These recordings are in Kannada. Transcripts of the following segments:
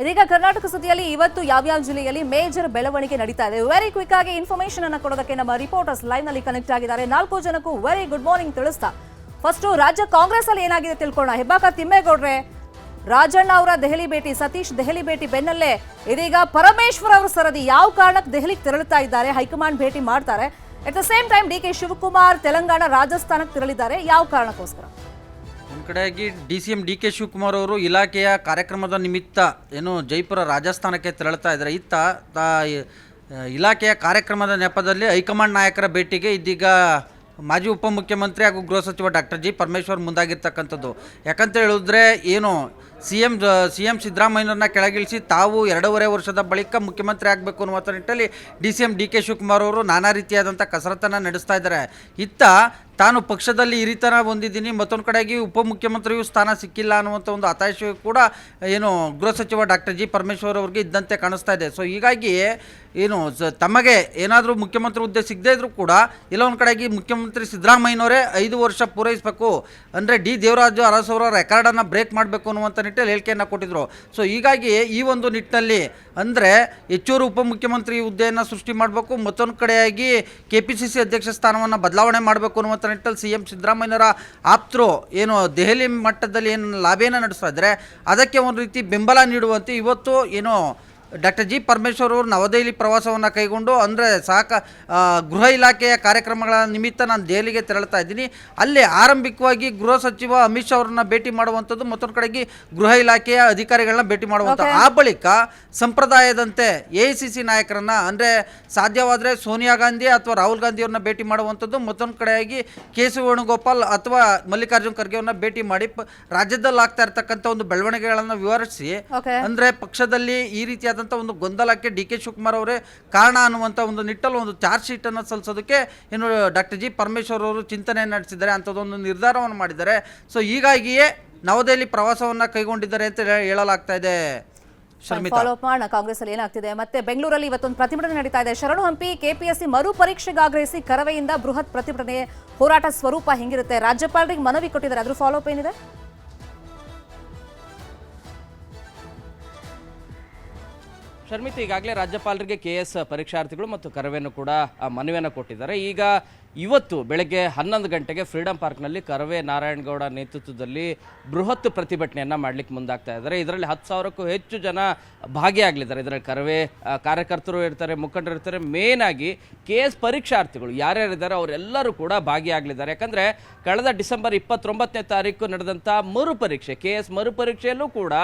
ಇದೀಗ ಕರ್ನಾಟಕ ಸುದ್ದಿಯಲ್ಲಿ ಇವತ್ತು ಯಾವ್ಯಾವ ಜಿಲ್ಲೆಯಲ್ಲಿ ಮೇಜರ್ ಬೆಳವಣಿಗೆ ನಡೀತಾ ಇದೆ. ವೆರಿ ಕ್ವಿಕ್ ಆಗಿ ಇನ್ಫಾರ್ಮೇಶನ್ ಅನ್ನು ಕೊಡೋದಕ್ಕೆ ನಮ್ಮ ರಿಪೋರ್ಟರ್ಸ್ ಲೈವ್ನಲ್ಲಿ ಕನೆಕ್ಟ್ ಆಗಿದ್ದಾರೆ. ನಾಲ್ಕು ಜನಕ್ಕೂ ವೆರಿ ಗುಡ್ ಮಾರ್ನಿಂಗ್ ತಿಳಿಸ್ತಾ. ಫಸ್ಟ್ ರಾಜ್ಯ ಕಾಂಗ್ರೆಸ್ ಅಲ್ಲಿ ಏನಾಗಿದೆ ತಿಳ್ಕೊಳ್ಳೋಣ. ಹೆಬ್ಬಾಕ ತಿಮ್ಮೇಗೌಡ್ರೆ, ರಾಜಣ್ಣ ಅವರ ದೆಹಲಿ ಭೇಟಿ, ಸತೀಶ್ ದೆಹಲಿ ಭೇಟಿ ಬೆನ್ನಲ್ಲೇ ಇದೀಗ ಪರಮೇಶ್ವರ್ ಅವರ ಸರದಿ ಯಾವ ಕಾರಣಕ್ಕೆ ದೆಹಲಿಗೆ ತೆರಳುತ್ತಾ ಇದ್ದಾರೆ? ಹೈಕಮಾಂಡ್ ಭೇಟಿ ಮಾಡ್ತಾರೆ. At the same time D K Shivakumar Telangana ರಾಜಸ್ಥಾನಕ್ಕೆ ತೆರಳಿದ್ದಾರೆ. ಯಾವ ಕಾರಣಕ್ಕೋಸ್ಕರ? ಕಡೆಯಾಗಿ D C M D K Shivakumar ಅವರು ಇಲಾಖೆಯ ಕಾರ್ಯಕ್ರಮದ ನಿಮಿತ್ತ ಏನು ಜೈಪುರ ರಾಜಸ್ಥಾನಕ್ಕೆ ತೆರಳುತ್ತಾ ಇದ್ದಾರೆ. ಇತ್ತ ತಾ ಇಲಾಖೆಯ ಕಾರ್ಯಕ್ರಮದ ನೆಪದಲ್ಲಿ ಹೈಕಮಾಂಡ್ ನಾಯಕರ ಭೇಟಿಗೆ ಇದೀಗ ಮಾಜಿ ಉಪಮುಖ್ಯಮಂತ್ರಿ ಹಾಗೂ ಗೃಹ ಸಚಿವ ಡಾಕ್ಟರ್ ಜಿ ಪರಮೇಶ್ವರ್ ಮುಂದಾಗಿರ್ತಕ್ಕಂಥದ್ದು. ಯಾಕಂತ ಹೇಳಿದ್ರೆ ಏನು, ಸಿ ಎಂ ಸಿ ಎಂ ಸಿದ್ದರಾಮಯ್ಯವ್ರನ್ನ ಕೆಳಗಿಳಿಸಿ ತಾವು ಎರಡೂವರೆ ವರ್ಷದ ಬಳಿಕ ಮುಖ್ಯಮಂತ್ರಿ ಆಗಬೇಕು ಅನ್ನುವಂಥ ನಿಟ್ಟಲ್ಲಿ D C M D K Shivakumar ಅವರು ನಾನಾ ರೀತಿಯಾದಂಥ ಕಸರತ್ತನ್ನು ನಡೆಸ್ತಾ ಇದ್ದಾರೆ. ಇತ್ತ ತಾನು ಪಕ್ಷದಲ್ಲಿ ಹಿರಿತನ ಹೊಂದಿದ್ದೀನಿ, ಮತ್ತೊಂದು ಕಡೆಗೆ ಉಪಮುಖ್ಯಮಂತ್ರಿಯು ಸ್ಥಾನ ಸಿಕ್ಕಿಲ್ಲ ಅನ್ನುವಂಥ ಒಂದು ಹತಾಶೆ ಕೂಡ ಏನು ಗೃಹ ಸಚಿವ ಡಾಕ್ಟರ್ ಜಿ ಪರಮೇಶ್ವರ್ ಅವರಿಗೆ ಇದ್ದಂತೆ ಕಾಣಿಸ್ತಾ ಇದೆ. ಸೊ ಹೀಗಾಗಿ ಏನು ತಮಗೆ ಏನಾದರೂ ಮುಖ್ಯಮಂತ್ರಿ ಹುದ್ದೆ ಸಿಗದೇ ಇದ್ರೂ ಕೂಡ, ಇಲ್ಲ ಒಂದು ಕಡೆಗೆ ಮುಖ್ಯಮಂತ್ರಿ ಸಿದ್ದರಾಮಯ್ಯನವರೇ ಐದು ವರ್ಷ ಪೂರೈಸಬೇಕು, ಅಂದರೆ ಡಿ ದೇವರಾಜು ಅರಸವರ ರೆಕಾರ್ಡನ್ನು ಬ್ರೇಕ್ ಮಾಡಬೇಕು ಅನ್ನುವಂಥ ನಿಟ್ಟಲ್ಲಿ ಹೇಳಿಕೆಯನ್ನು ಕೊಟ್ಟಿದ್ರು. ಸೊ ಹೀಗಾಗಿ ಈ ಒಂದು ನಿಟ್ಟಿನಲ್ಲಿ ಅಂದರೆ ಹೆಚ್ಚುವರಿ ಉಪಮುಖ್ಯಮಂತ್ರಿ ಹುದ್ದೆಯನ್ನು ಸೃಷ್ಟಿ ಮಾಡಬೇಕು, ಮತ್ತೊಂದು ಕಡೆಯಾಗಿ ಕೆ ಪಿ ಸಿ ಸಿ ಅಧ್ಯಕ್ಷ ಸ್ಥಾನವನ್ನು ಬದಲಾವಣೆ ಮಾಡಬೇಕು ಅನ್ನುವಂಥ ನಿಟ್ಟಲ್ಲಿ ಸಿ ಎಂ ಸಿದ್ದರಾಮಯ್ಯನವರ ಆಪ್ತರು ಏನು ದೆಹಲಿ ಮಟ್ಟದಲ್ಲಿ ಏನು ಲಾಭೇನ ನಡೆಸ್ತಾ ಇದ್ದಾರೆ, ಅದಕ್ಕೆ ಒಂದು ರೀತಿ ಬೆಂಬಲ ನೀಡುವಂತೆ ಇವತ್ತು ಏನು ಡಾಕ್ಟರ್ ಜಿ ಪರಮೇಶ್ವರ್ ಅವರು ನವದೆಹಲಿ ಪ್ರವಾಸವನ್ನು ಕೈಗೊಂಡು ಅಂದರೆ ಸಾಕ ಗೃಹ ಇಲಾಖೆಯ ಕಾರ್ಯಕ್ರಮಗಳ ನಿಮಿತ್ತ ನಾನು ದೆಹಲಿಗೆ ತೆರಳ್ತಾ ಇದ್ದೀನಿ. ಅಲ್ಲಿ ಆರಂಭಿಕವಾಗಿ ಗೃಹ ಸಚಿವ ಅಮಿತ್ ಶಾ ಅವರನ್ನ ಭೇಟಿ ಮಾಡುವಂಥದ್ದು ಮತ್ತೊಂದು ಕಡೆಗೆ ಗೃಹ ಇಲಾಖೆಯ ಅಧಿಕಾರಿಗಳನ್ನ ಭೇಟಿ ಮಾಡುವಂಥ ಆ ಬಳಿಕ ಸಂಪ್ರದಾಯದಂತೆ ಎ ಐ ಸಿ ಸಿ ನಾಯಕರನ್ನ ಅಂದರೆ ಸಾಧ್ಯವಾದರೆ ಸೋನಿಯಾ ಗಾಂಧಿ ಅಥವಾ ರಾಹುಲ್ ಗಾಂಧಿ ಅವ್ರನ್ನ ಭೇಟಿ ಮಾಡುವಂಥದ್ದು ಮತ್ತೊಂದು ಕಡೆಯಾಗಿ ಕೆ ಸಿ ವೇಣುಗೋಪಾಲ್ ಅಥವಾ ಮಲ್ಲಿಕಾರ್ಜುನ್ ಖರ್ಗೆ ಅವ್ರನ್ನ ಭೇಟಿ ಮಾಡಿ ರಾಜ್ಯದಲ್ಲಿ ಆಗ್ತಾ ಇರ್ತಕ್ಕಂಥ ಒಂದು ಬೆಳವಣಿಗೆಗಳನ್ನು ವಿವರಿಸಿ ಅಂದರೆ ಪಕ್ಷದಲ್ಲಿ ಈ ರೀತಿಯಾದಂಥ ಒಂದು ಗೊಂದಲಕ್ಕೆ ಡಿ ಕೆ ಶಿವಕುಮಾರ್ ಅವರೇ ಕಾರಣ ಅನ್ನುವಂಥ ಒಂದು ನಿಟ್ಟಲ್ಲಿ ಒಂದು ಚಾರ್ಜ್ ಶೀಟ್ ಅನ್ನು ಸಲ್ಲಿಸೋದಕ್ಕೆ ಏನು ಡಾಕ್ಟರ್ ಜಿ ಪರಮೇಶ್ವರ್ ಅವರು ಚಿಂತನೆ ನಡೆಸಿದ್ದಾರೆ, ಅಂಥದ್ದೊಂದು ನಿರ್ಧಾರವನ್ನು ಮಾಡಿದ್ದಾರೆ. ಸೊ ಹೀಗಾಗಿಯೇ ನವದೆಹಲಿ ಪ್ರವಾಸವನ್ನ ಕೈಗೊಂಡಿದ್ದಾರೆ ಅಂತ ಹೇಳಲಾಗ್ತಾ ಇದೆ ಶರ್ಮಿತಾ. ಫಾಲೋ ಅಪ್ ಮಾಡೋಣ ಕಾಂಗ್ರೆಸ್ ಅಲ್ಲಿ ಏನಾಗ್ತಿದೆ ಮತ್ತೆ ಬೆಂಗಳೂರಲ್ಲಿ ಇವತ್ತೊಂದು ಪ್ರತಿಭಟನೆ ನಡೀತಾ ಇದೆ. ಶರಣು ಹಂಪಿ ಕೆಪಿಎಸ್ಸಿ ಮರು ಪರೀಕ್ಷೆಗೆ ಆಗ್ರಹಿಸಿ ಕರವೆಯಿಂದ ಬೃಹತ್ ಪ್ರತಿಭಟನೆ, ಹೋರಾಟ ಸ್ವರೂಪ ಹೆಂಗಿರುತ್ತೆ? ರಾಜ್ಯಪಾಲರಿಗೆ ಮನವಿ ಕೊಟ್ಟಿದ್ದಾರೆ ಅದ್ರ ಫಾಲೋ ಅಪ್ ಏನಿದೆ? ಶರ್ಮಿತ್, ಈಗಾಗಲೇ ರಾಜ್ಯಪಾಲರಿಗೆ ಕೆ ಎಸ್ ಪರೀಕ್ಷಾರ್ಥಿಗಳು ಮತ್ತು ಕರವೆಯನ್ನು ಕೂಡ ಮನವಿಯನ್ನು ಕೊಟ್ಟಿದ್ದಾರೆ. ಈಗ ಇವತ್ತು ಬೆಳಗ್ಗೆ ಹನ್ನೊಂದು ಗಂಟೆಗೆ ಫ್ರೀಡಂ ಪಾರ್ಕ್ನಲ್ಲಿ ಕರವೇ ನಾರಾಯಣಗೌಡ ನೇತೃತ್ವದಲ್ಲಿ ಬೃಹತ್ ಪ್ರತಿಭಟನೆಯನ್ನು ಮಾಡಲಿಕ್ಕೆ ಮುಂದಾಗ್ತಾ ಇದ್ದಾರೆ. ಇದರಲ್ಲಿ ಹತ್ತು ಸಾವಿರಕ್ಕೂ ಹೆಚ್ಚು ಜನ ಭಾಗಿಯಾಗಲಿದ್ದಾರೆ. ಇದರಲ್ಲಿ ಕರವೇ ಕಾರ್ಯಕರ್ತರು ಇರ್ತಾರೆ, ಮುಖಂಡರು ಇರ್ತಾರೆ. ಮೇನ್ ಆಗಿ ಕೆ ಎಸ್ ಪರೀಕ್ಷಾರ್ಥಿಗಳು ಯಾರ್ಯಾರಿದ್ದಾರೆ ಅವರೆಲ್ಲರೂ ಕೂಡ ಭಾಗಿಯಾಗಲಿದ್ದಾರೆ. ಯಾಕಂದರೆ ಕಳೆದ ಡಿಸೆಂಬರ್ ಇಪ್ಪತ್ತೊಂಬತ್ತನೇ ತಾರೀಕು ನಡೆದಂಥ ಮರುಪರೀಕ್ಷೆ, ಕೆ ಎಸ್ ಮರುಪರೀಕ್ಷೆಯಲ್ಲೂ ಕೂಡ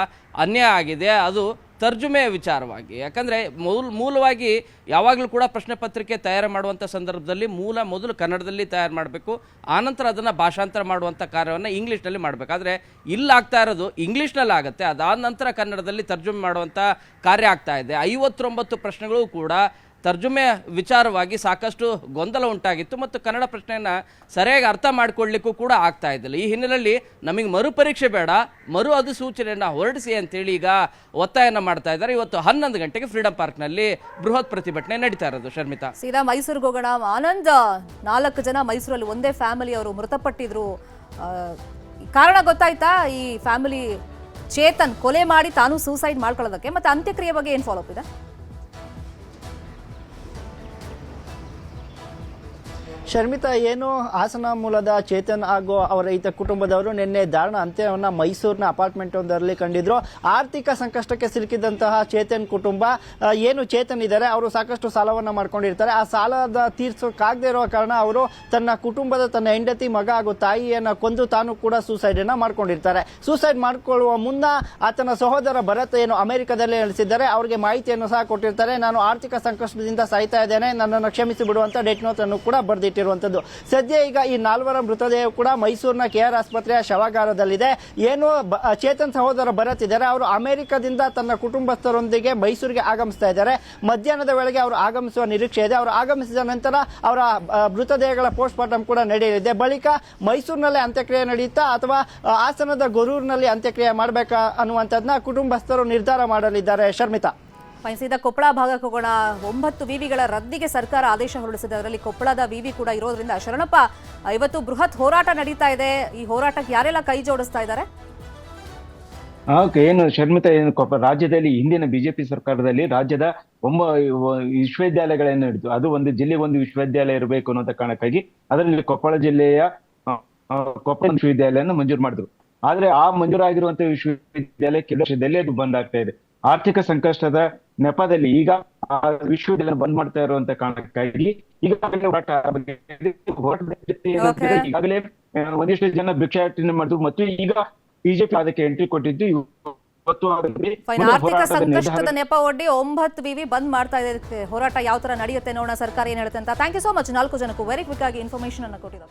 ಅನ್ಯಾಯ ಆಗಿದೆ. ಅದು ತರ್ಜುಮೆಯ ವಿಚಾರವಾಗಿ. ಯಾಕಂದರೆ ಮೂಲ, ಮೂಲವಾಗಿ ಯಾವಾಗಲೂ ಕೂಡ ಪ್ರಶ್ನೆ ಪತ್ರಿಕೆ ತಯಾರು ಮಾಡುವಂಥ ಸಂದರ್ಭದಲ್ಲಿ ಮೂಲ ಮೊದಲು ಕನ್ನಡದಲ್ಲಿ ತಯಾರು ಮಾಡಬೇಕು ಆನಂತರ ಅದನ್ನು ಭಾಷಾಂತರ ಮಾಡುವಂಥ ಕಾರ್ಯವನ್ನು ಇಂಗ್ಲೀಷ್ನಲ್ಲಿ ಮಾಡಬೇಕಾದ್ರೆ ಇಲ್ಲಾಗ್ತಾ ಇರೋದು ಇಂಗ್ಲೀಷ್ನಲ್ಲಿ ಆಗುತ್ತೆ, ಅದಾದ ನಂತರ ಕನ್ನಡದಲ್ಲಿ ತರ್ಜುಮೆ ಮಾಡುವಂಥ ಕಾರ್ಯ ಆಗ್ತಾ ಇದೆ. ಐವತ್ತೊಂಬತ್ತು ಪ್ರಶ್ನೆಗಳು ಕೂಡ ತರ್ಜುಮೆ ವಿಚಾರವಾಗಿ ಸಾಕಷ್ಟು ಗೊಂದಲ ಉಂಟಾಗಿತ್ತು ಮತ್ತು ಕನ್ನಡ ಪ್ರಶ್ನೆಯನ್ನು ಸರಿಯಾಗಿ ಅರ್ಥ ಮಾಡಿಕೊಳ್ಳಿಕ್ಕೂ ಕೂಡ ಆಗ್ತಾ ಇದ್ದಿಲ್ಲ. ಈ ಹಿನ್ನೆಲೆಯಲ್ಲಿ ನಮಗೆ ಮರುಪರೀಕ್ಷೆ ಬೇಡ, ಮರು ಅಧಿಸೂಚನೆಯನ್ನು ಹೊರಡಿಸಿ ಅಂತೇಳಿ ಈಗ ಒತ್ತಾಯನ ಮಾಡ್ತಾ ಇದ್ದಾರೆ. ಇವತ್ತು ಹನ್ನೊಂದು ಗಂಟೆಗೆ ಫ್ರೀಡಂ ಪಾರ್ಕ್ನಲ್ಲಿ ಬೃಹತ್ ಪ್ರತಿಭಟನೆ ನಡೀತಾ ಇರೋದು ಶರ್ಮಿತಾ. ಸೀದಾ ಮೈಸೂರಿಗೆ ಹೋಗೋಣ. ಆನಂದ್, ನಾಲ್ಕು ಜನ ಮೈಸೂರಲ್ಲಿ ಒಂದೇ ಫ್ಯಾಮಿಲಿ ಅವರು ಮೃತಪಟ್ಟಿದ್ರು. ಕಾರಣ ಗೊತ್ತಾಯ್ತಾ? ಈ ಫ್ಯಾಮಿಲಿ ಚೇತನ್ ಕೊಲೆ ಮಾಡಿ ತಾನು ಸೂಸೈಡ್ ಮಾಡ್ಕೊಳ್ಳೋದಕ್ಕೆ. ಮತ್ತೆ ಅಂತ್ಯಕ್ರಿಯೆ ಬಗ್ಗೆ ಏನು ಫಾಲೋಅಪ್ ಇದೆ? ಶರ್ಮಿತಾ, ಏನು ಹಾಸನ ಮೂಲದ ಚೇತನ್ ಹಾಗೂ ಅವರ ಈತ ಕುಟುಂಬದವರು ನಿನ್ನೆ ದಾರುಣ ಅಂತ್ಯವನ್ನು ಮೈಸೂರಿನ ಅಪಾರ್ಟ್ಮೆಂಟ್ ಒಂದರಲ್ಲಿ ಕಂಡಿದ್ರು. ಆರ್ಥಿಕ ಸಂಕಷ್ಟಕ್ಕೆ ಸಿಲುಕಿದಂತಹ ಚೇತನ್ ಕುಟುಂಬ ಏನು ಚೇತನ್ ಇದ್ದಾರೆ, ಅವರು ಸಾಕಷ್ಟು ಸಾಲವನ್ನು ಮಾಡ್ಕೊಂಡಿರ್ತಾರೆ. ಆ ಸಾಲದ ತೀರ್ಸೋಕ್ಕಾಗದೇ ಇರೋ ಕಾರಣ ಅವರು ತನ್ನ ಕುಟುಂಬದ ತನ್ನ ಹೆಂಡತಿ, ಮಗ ಹಾಗೂ ತಾಯಿಯನ್ನು ಕೊಂದು ತಾನು ಕೂಡ ಸೂಸೈಡನ್ನು ಮಾಡ್ಕೊಂಡಿರ್ತಾರೆ. ಸೂಸೈಡ್ ಮಾಡ್ಕೊಳ್ಳುವ ಮುನ್ನ ಆತನ ಸಹೋದರ ಭರತ್ ಏನು ಅಮೆರಿಕದಲ್ಲಿ ನೆಲೆಸಿದ್ದಾರೆ, ಅವರಿಗೆ ಮಾಹಿತಿಯನ್ನು ಸಹ ಕೊಟ್ಟಿರ್ತಾರೆ. ನಾನು ಆರ್ಥಿಕ ಸಂಕಷ್ಟದಿಂದ ಸಾಯ್ತಾ ಇದ್ದೇನೆ, ನನ್ನನ್ನು ಕ್ಷಮಿಸಿ ಬಿಡುವಂತ ಡೆಟ್ ನೋಟ್ ಅನ್ನು ಕೂಡ ಬರೆದಿಟ್ಟಿರುವಂತದ್ದು ಸದ್ಯ ಈಗ ಈ ನಾಲ್ವರ ಮೃತದೇಹ ಕೂಡ ಮೈಸೂರಿನ ಕೆಆರ್ ಆಸ್ಪತ್ರೆಯ ಶವಾಗಾರದಲ್ಲಿದೆ. ಏನು ಚೇತನ್ ಸಹೋದರ ಭರತ್ ಇದ್ದಾರೆ ಅವರು ಅಮೆರಿಕದಿಂದ ತನ್ನ ಕುಟುಂಬಸ್ಥರೊಂದಿಗೆ ಮೈಸೂರಿಗೆ ಆಗಮಿಸ್ತಾ ಇದ್ದಾರೆ. ಮಧ್ಯಾಹ್ನದ ವೇಳೆಗೆ ಅವರು ಆಗಮಿಸುವ ನಿರೀಕ್ಷೆ ಇದೆ. ಅವರು ಆಗಮಿಸಿದ ನಂತರ ಅವರ ಮೃತದೇಹಗಳ ಪೋಸ್ಟ್ ಮಾರ್ಟಮ್ ಕೂಡ ನಡೆಯಲಿದೆ. ಬಳಿಕ ಮೈಸೂರಿನಲ್ಲೇ ಅಂತ್ಯಕ್ರಿಯೆ ನಡೆಯುತ್ತಾ ಅಥವಾ ಹಾಸನದ ಗೊರೂರಿನಲ್ಲಿ ಅಂತ್ಯಕ್ರಿಯೆ ಮಾಡಬೇಕಾ ಅನ್ನುವಂಥದ್ದನ್ನ ಕುಟುಂಬಸ್ಥರು ನಿರ್ಧಾರ ಮಾಡಲಿದ್ದಾರೆ. ಶರ್ಮಿತಾ. ಸೀದಾ ಕೊಪ್ಪಳ ಭಾಗಕ್ಕೆ ಹೋಗೋಣ ಒಂಬತ್ತು ವಿವಿಗಳ ರದ್ದಿಗೆ ಸರ್ಕಾರ ಆದೇಶ ಹೊರಡಿಸಿದೆ. ಅದರಲ್ಲಿ ಕೊಪ್ಪಳದ ವಿವಿ ಕೂಡ ಇರೋದ್ರಿಂದ ಶರಣಪ್ಪ, ಇವತ್ತು ಬೃಹತ್ ಹೋರಾಟ ನಡೀತಾ ಇದೆ. ಈ ಹೋರಾಟಕ್ಕೆ ಯಾರೆಲ್ಲ ಕೈ ಜೋಡಿಸ್ತಾ ಇದ್ದಾರೆ? ಏನು ಶರ್ಮಿತಾ, ಏನು ರಾಜ್ಯದಲ್ಲಿ ಹಿಂದಿನ ಬಿಜೆಪಿ ಸರ್ಕಾರದಲ್ಲಿ ರಾಜ್ಯದ ಒಂಬ ವಿಶ್ವವಿದ್ಯಾಲಯಗಳೇನು ಹಿಡಿದು ಅದು ಒಂದು ಜಿಲ್ಲೆ ಒಂದು ವಿಶ್ವವಿದ್ಯಾಲಯ ಇರಬೇಕು ಅನ್ನೋದ ಕಾರಣಕ್ಕಾಗಿ ಅದರಲ್ಲಿ ಕೊಪ್ಪಳ ಜಿಲ್ಲೆಯ ಕೊಪ್ಪಳ ವಿಶ್ವವಿದ್ಯಾಲಯವನ್ನು ಮಂಜೂರು ಮಾಡಿದ್ರು. ಆದ್ರೆ ಆ ಮಂಜೂರಾಗಿರುವಂತಹ ವಿಶ್ವವಿದ್ಯಾಲಯ ಕೆಲವು ಅದು ಬಂದ್ ಆಗ್ತಾ ಇದೆ. ಆರ್ಥಿಕ ಸಂಕಷ್ಟದ ನೆಪದಲ್ಲಿ ಈಗ ಆ ವಿಶ್ವವಿದ್ಯಾಲಯ ಬಂದ್ ಮಾಡ್ತಾ ಇರುವಂತ ಕಾರಣಕ್ಕಾಗಿ ಈಗಾಗಲೇ ಹೋರಾಟ. ಈಗಾಗಲೇ ಒಂದಿಷ್ಟು ಜನ ಭಿಕ್ಷಾಟನೆ ಮಾಡಿದ್ರು ಮತ್ತು ಈಗ ಬಿಜೆಪಿ ಅದಕ್ಕೆ ಎಂಟ್ರಿ ಕೊಟ್ಟಿದ್ದು ಆರ್ಥಿಕ ಸಂಕಷ್ಟದ ನೆಪ ಒಡ್ಡಿ ಒಂಬತ್ತು ವಿವಿ ಬಂದ್ ಮಾಡ್ತಾ ಇದೆ. ಹೋರಾಟ ಯಾವ ತರ ನಡೆಯುತ್ತೆ ನೋಡೋಣ. ಸರ್ಕಾರ ಏನ್ ಹೇಳುತ್ತೆ ಅಂತ. ಥ್ಯಾಂಕ್ ಯು ಸೋ ಮಚ್ ನಾಲ್ಕು ಜನಕ್ಕೂ ವೆರಿ ಕ್ವಿಕ್ ಆಗಿ ಇನ್ಫಾರ್ಮೇಶನ್ ಅನ್ನ ಕೊಟ್ಟಿದ್ದಾರೆ